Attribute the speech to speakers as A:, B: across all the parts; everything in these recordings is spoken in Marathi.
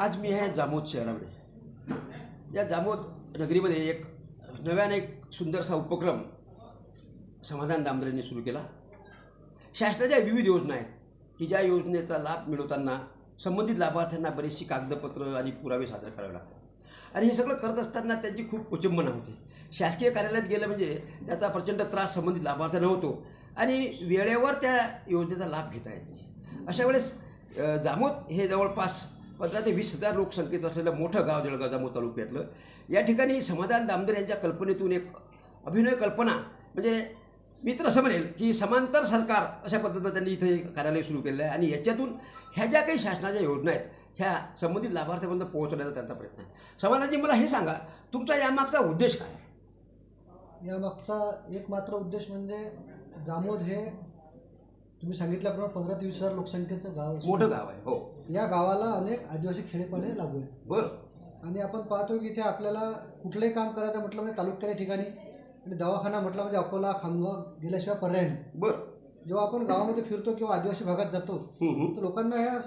A: आज मी आहे जामोद शहरामध्ये. या जामोद नगरीमध्ये एक नव्याने एक सुंदरसा उपक्रम समाधान दामदरेंनी सुरू केला. शासनाच्या विविध योजना आहेत की ज्या योजनेचा लाभ मिळवताना संबंधित लाभार्थ्यांना बरीचशी कागदपत्र आणि पुरावे सादर करावे लागतात. आणि हे सगळं करत असताना त्यांची खूप कुचंबना होते. शासकीय कार्यालयात गेलं म्हणजे त्याचा प्रचंड त्रास संबंधित लाभार्थ्यांना होतो आणि वेळेवर त्या योजनेचा लाभ घेता येत नाही. अशा वेळेस जामोद हे जवळपास पंधरा ते वीस हजार लोकसंख्येत असलेलं मोठं गाव जळगाव जामोद तालुक्यातलं या ठिकाणी समाधान दामदर यांच्या कल्पनेतून एक अभिनय कल्पना म्हणजे मी तर असं म्हणेल की समांतर सरकार अशा पद्धतीनं त्यांनी इथे कार्यालय सुरू केलेलं आहे आणि याच्यातून ह्या ज्या काही शासनाच्या योजना आहेत ह्या संबंधित लाभार्थ्यापर्यंत पोहोचण्याचा त्यांचा प्रयत्न आहे. समाधानजी मला हे सांगा तुमचा यामागचा उद्देश काय
B: यामागचा एक मात्र उद्देश म्हणजे जामोद हे तुम्ही सांगितल्याप्रमाणे पंधरा ते वीस हजार लोकसंख्येचं गाव असून
A: मोठं गाव आहे हो.
B: या गावाला अनेक आदिवासी खेडेपाडे लागू आहेत.
A: बरं.
B: आणि आपण पाहतो की इथे आपल्याला कुठलंही काम करायचं म्हटलं म्हणजे तालुक्याच्या ठिकाणी आणि दवाखाना म्हटलं म्हणजे अकोला खामगाव गेल्याशिवाय पर्याय नाही.
A: बरं.
B: जेव्हा आपण गावामध्ये फिरतो किंवा आदिवासी भागात जातो. तर लोकांना ह्या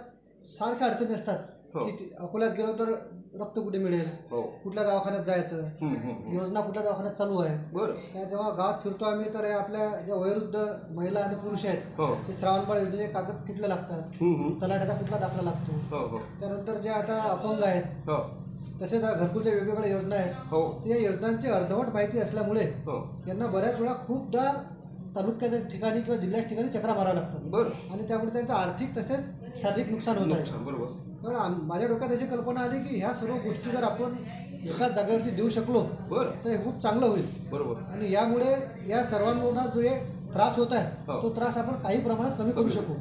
B: सारख्या अडचणी असतात.
A: हो.
B: ती- अकोल्यात गेलो तर रक्त कुठे मिळेल?
A: हो.
B: कुठल्या दवाखान्यात जायचं. योजना कुठल्या दवाखान्यात चालू आहे?
A: बरं.
B: त्या जेव्हा गावात फिरतो आम्ही तर हे आपल्या ज्या वयोवृद्ध महिला आणि पुरुष आहेत
A: हो.
B: ते श्रावणबाळ योजनेचे कागद कुठले लागतात. तलाट्याचा कुठला दाखला लागतो?
A: हो हो.
B: त्यानंतर जे आता अपंग आहेत
A: हो.
B: तसेच घरकुलच्या वेगवेगळ्या योजना आहेत
A: हो.
B: त्या योजनांची अर्धवट माहिती असल्यामुळे
A: हो.
B: यांना बऱ्याच वेळा खूपदा तालुक्याच्या ठिकाणी किंवा जिल्ह्याच्या ठिकाणी चक्रा माराव्या लागतात.
A: बरं.
B: आणि त्यामुळे त्यांचं आर्थिक तसेच शारीरिक नुकसान होत आहे.
A: नुकसान बरोबर.
B: तर आम- माझ्या डोक्यात अशी कल्पना आली की ह्या सर्व गोष्टी जर आपण एकाच जागेवरती देऊ शकलो
A: बरं.
B: तर हे खूप चांगलं होईल.
A: बरोबर.
B: आणि यामुळे या सर्वांना जो हे त्रास होत आहे
A: हो.
B: तो त्रास आपण काही प्रमाणात कमी करू शकू.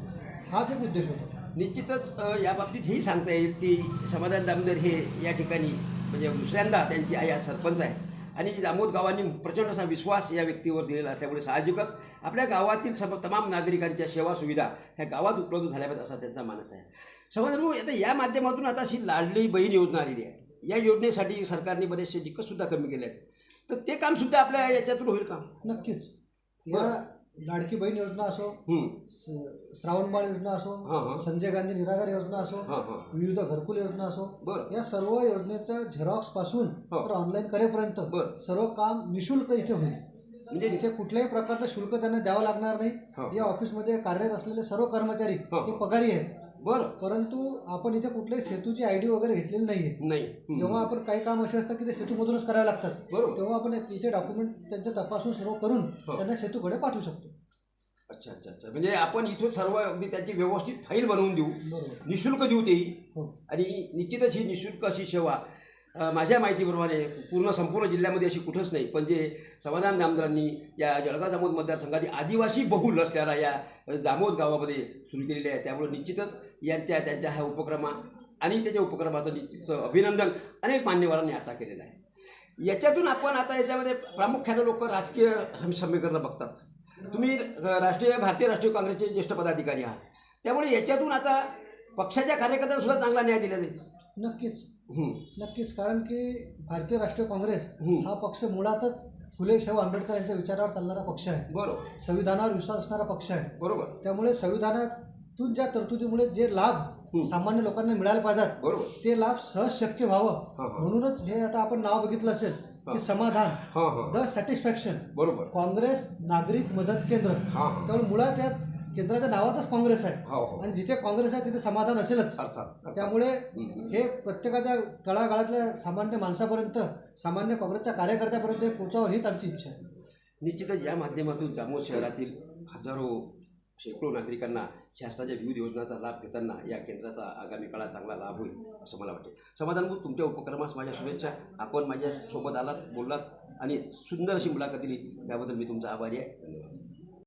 B: हाच एक उद्देश होता.
A: निश्चितच अ, या बाबतीत हेही सांगता येईल की समाधान दामोदर हे या ठिकाणी म्हणजे दुसऱ्यांदा त्यांची आई आज सरपंच आहे. आणि दामोद गावांनी प्रचंड असा विश्वास या व्यक्तीवर दिलेला असल्यामुळे साहजिकच आपल्या गावातील सर्व तमाम नागरिकांच्या सेवा सुविधा ह्या गावात उपलब्ध झाल्या पाहिजेत असा त्यांचा मानस आहे. भाऊ आता या माध्यमातून आता अशी लाडली बहीण योजना आलेली आहे. या योजनेसाठी सरकारने बरेचसे निकषसुद्धा कमी केले आहेत तर ते कामसुद्धा आपल्या याच्यातून होईल का?
B: नक्कीच. या लाडकी बहीण योजना असो. स- श्रावणबाळ योजना असो
A: हां
B: संजय गांधी निराधार योजना असो
A: हां हां
B: विविध घरकुल योजना असो
A: बरं
B: या सर्व योजनेचं झेरॉक्सपासून
A: हो.
B: तर ऑनलाईन करेपर्यंत सर्व काम निशुल्क इथे होईल
A: म्हणजे
B: इथे कुठल्याही प्रकारचं शुल्क त्यांना द्यावं लागणार नाही
A: हो.
B: या ऑफिसमध्ये कार्यरत असलेले सर्व कर्मचारी
A: हो.
B: हे पगारी आहेत
A: बरं.
B: परंतु आपण इथे कुठल्याही सेतूची आयडी वगैरे घेतलेली नाहीये.
A: नाही. हं.
B: जेव्हा आपण काही काम असे असतात की ते सेतूमधूनच करावे लागतात
A: बरोबर.
B: तेव्हा आपण इथे डॉक्युमेंट त्यांचे तपासून सर्व करून
A: हो.
B: त्यांना सेतूकडे पाठवू शकतो.
A: अच्छा अच्छा अच्छा. म्हणजे आपण इथून सर्व अगदी त्याची व्यवस्थित फाईल बनवून देऊ.
B: बरोबर.
A: निशुल्क देऊ तेही.
B: हो.
A: आणि निश्चितच ही निशुल्क अशी सेवा माझ्या माहितीप्रमाणे पूर्ण संपूर्ण जिल्ह्यामध्ये अशी कुठंच नाही. पण जे समाधान दामदारांनी या जळगाव जामोद मतदारसंघातील आदिवासी बहुल असलेल्या या जामोद गावामध्ये सुरू केलेले आहे. त्यामुळे निश्चितच यांच्या त्यांच्या ह्या उपक्रमा आणि त्याच्या उपक्रमाचं निश्चित अभिनंदन अनेक मान्यवरांनी आता केलेलं आहे. याच्यातून आपण आता याच्यामध्ये प्रामुख्याने लोक राजकीय समीकरणं बघतात. तुम्ही राष्ट्रीय भारतीय राष्ट्रीय काँग्रेसचे ज्येष्ठ पदाधिकारी आहात. त्यामुळे याच्यातून आता पक्षाच्या कार्यकर्त्यांना सुद्धा चांगला न्याय दिला जाईल.
B: नक्कीच. नक्कीच कारण की भारतीय राष्ट्रीय काँग्रेस
A: हं.
B: पक्ष मुळातच फुले शाहू आंबेडकर यांच्या विचारावर चालणारा पक्ष आहे.
A: बरोबर.
B: संविधानावर विश्वास असणारा पक्ष आहे.
A: बरोबर.
B: त्यामुळे संविधानातून ज्या तरतुदीमुळे जे लाभ. सामान्य लोकांना मिळायला पाहिजेत
A: बरोबर.
B: ते लाभ सहज शक्य व्हावं. म्हणूनच हे आता आपण नाव बघितलं असेल. की समाधान द सॅटिस्फॅक्शन
A: बरोबर.
B: काँग्रेस नागरिक मदत केंद्र. त्यामुळे मुळात या केंद्राच्या नावातच काँग्रेस आहे.
A: हो हो.
B: आणि जिथे काँग्रेस आहे तिथे समाधान असेलच.
A: अर्थात अर्थात.
B: त्यामुळे हं, प्रत्येकाच्या तळागाळातल्या सामान्य माणसापर्यंत सामान्य काँग्रेसच्या कार्यकर्त्यापर्यंत हे पोचावं हीच आमची इच्छा आहे.
A: निश्चितच या माध्यमातून जामोद शहरातील हजारो शेकडो नागरिकांना शासनाच्या विविध योजनांचा लाभ घेताना या केंद्राचा आगामी काळात चांगला लाभ होईल असं मला वाटते. समाधान भाऊ, तुमच्या उपक्रमास माझ्या शुभेच्छा. आपण माझ्यासोबत आलात बोललात आणि सुंदर अशी मुलाखत दिली. त्याबद्दल मी तुमचा आभारी आहे. धन्यवाद.